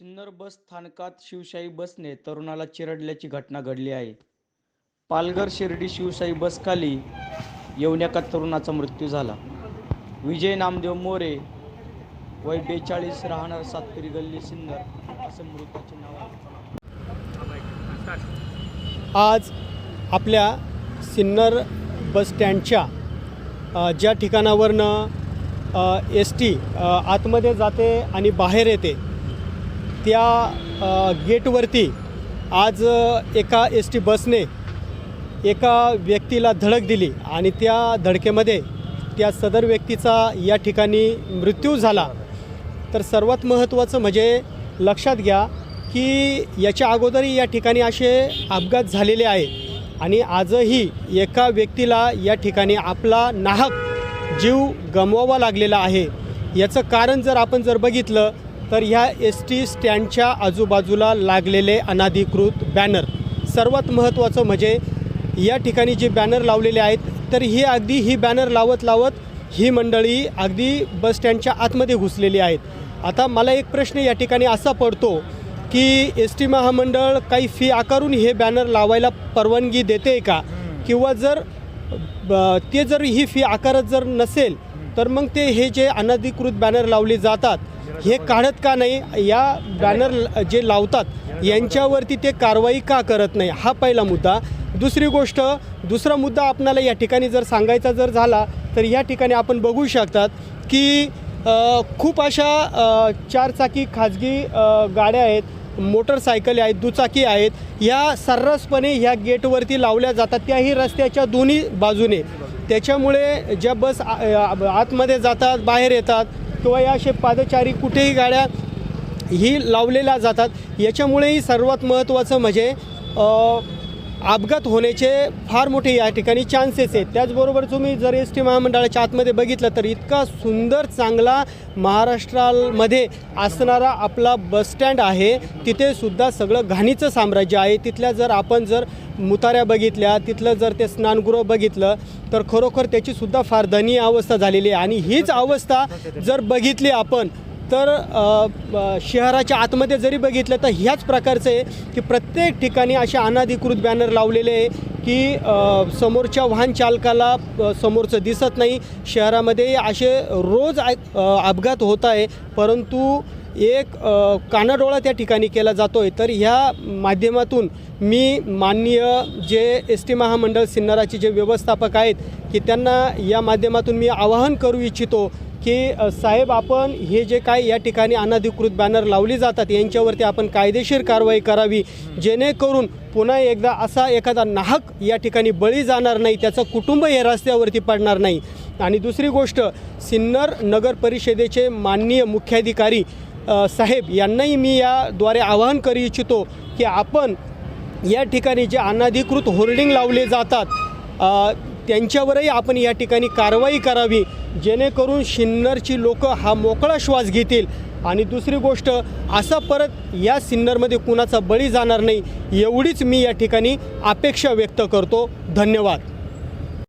सिन्नर बस स्थानकात शिवशाही बसने तरुणाला चिरडल्याची घटना घडली आहे. पालघर शिर्डी शिवशाही बसखाली येऊन एका तरुणाचा मृत्यू झाला. विजय नामदेव मोरे वय बेचाळीस राहणार सातपुरी गल्ली सिन्नर असं मृताचे नाव आहे. आज आपल्या सिन्नर बसस्टँडच्या स्टँडच्या ज्या ठिकाणावरनं एस टी आतमध्ये जाते आणि बाहेर येते त्या गेटवरती आज एका एस टी बसने एका व्यक्तीला धडक दिली आणि त्या धडकेमध्ये त्या सदर व्यक्तीचा या ठिकाणी मृत्यू झाला. तर सर्वात महत्त्वाचं म्हणजे लक्षात घ्या की याच्या अगोदरही या ठिकाणी असे अपघात झालेले आहेत आणि आजही एका व्यक्तीला या ठिकाणी आपला नाहक जीव गमवावा लागलेला आहे. याचं कारण जर आपण जर बघितलं तर ह्या एस टी स्टँडच्या आजूबाजूला लागलेले अनाधिकृत बॅनर. सर्वात महत्त्वाचं म्हणजे या ठिकाणी जे बॅनर लावलेले आहेत तर ही अगदी ही बॅनर लावत लावत ही मंडळी अगदी बस स्टँडच्या आतमध्ये घुसलेली आहेत. आता मला एक प्रश्न या ठिकाणी असा पडतो की एस टी महामंडळ काही फी आकारून हे बॅनर लावायला परवानगी देते का? किंवा जर ते जर ही फी आकारत जर नसेल तर मग ते हे जे अनधिकृत बॅनर लावले जातात हे काढत का नाही या बॅनर जे लावतात यांच्यावरती ते कारवाई का करत नाही हा पहिला मुद्दा. दुसरी गोष्ट दुसरा मुद्दा आपणाला या ठिकाणी जर सांगायचा जर झाला तर या ठिकाणी आपण बघू शकतात की खूप अशा चारचाकी खाजगी गाड्या आहेत मोटरसायकल आहेत दुचाकी आहेत. ह्या सर्रासपणे ह्या गेटवरती लावल्या जातात. त्याही रस्त्याच्या दोन्ही बाजूने. त्याच्यामुळे ज्या बस आ- आतमध्ये जातात बाहेर येतात किंवा या असे पादचारी कुठेही गाड्या ही लावलेल्या जातात. याच्यामुळेही सर्वात महत्त्वाचं म्हणजे अपघात होण्याचे फार मोठे या ठिकाणी चान्सेस आहेत. त्याचबरोबर तुम्ही जर एस टी महामंडळाच्या आतमध्ये बघितलं तर इतका सुंदर चांगला महाराष्ट्रामध्ये असणारा आपला बसस्टँड आहे. तिथेसुद्धा सगळं घाणीचं साम्राज्य आहे. तिथल्या जर आपण जर मुताऱ्या बघितल्या तिथलं जर ते स्नानगृह बघितलं तर खरोखर त्याचीसुद्धा फार दनीय अवस्था झालेली आहे. आणि हीच अवस्था जर बघितली आपण तर शहराच्या आतमध्ये जरी बघितलं तर ह्याच प्रकारचं आहे की प्रत्येक ठिकाणी असे अनाधिकृत बॅनर लावलेले आहे की समोरच्या वाहन चालकाला समोरचं दिसत नाही. शहरामध्ये असे रोज अपघात होत आहे. परंतु एक कानाडोळा त्या ठिकाणी केला जातो आहे तर ह्या माध्यमातून मी माननीय जे एस टी महामंडळ सिन्नराचे जे व्यवस्थापक आहेत की त्यांना या माध्यमातून मी आवाहन करू इच्छितो की साहेब आपण हे जे काय या ठिकाणी अनधिकृत बॅनर लावली जातात यांच्यावरती आपण कायदेशीर कारवाई करावी जेणेकरून पुन्हा एकदा असा एखादा नाहक या ठिकाणी बळी जाणार नाही त्याचं कुटुंब हे रस्त्यावरती पडणार नाही. आणि दुसरी गोष्ट सिन्नर नगर परिषदेचे माननीय मुख्याधिकारी साहेब यांनाही मी याद्वारे आवाहन करू इच्छितो की आपण या ठिकाणी जे अनधिकृत होर्डिंग लावले जातात त्यांच्यावरही आपण या ठिकाणी कारवाई करावी जेणेकरून सिन्नरची लोक हा मोकळा श्वास घेतील. आणि दुसरी गोष्ट असा परत या सिन्नरमध्ये कुणाचा बळी जाणार नाही एवढीच मी या ठिकाणी अपेक्षा व्यक्त करतो. धन्यवाद.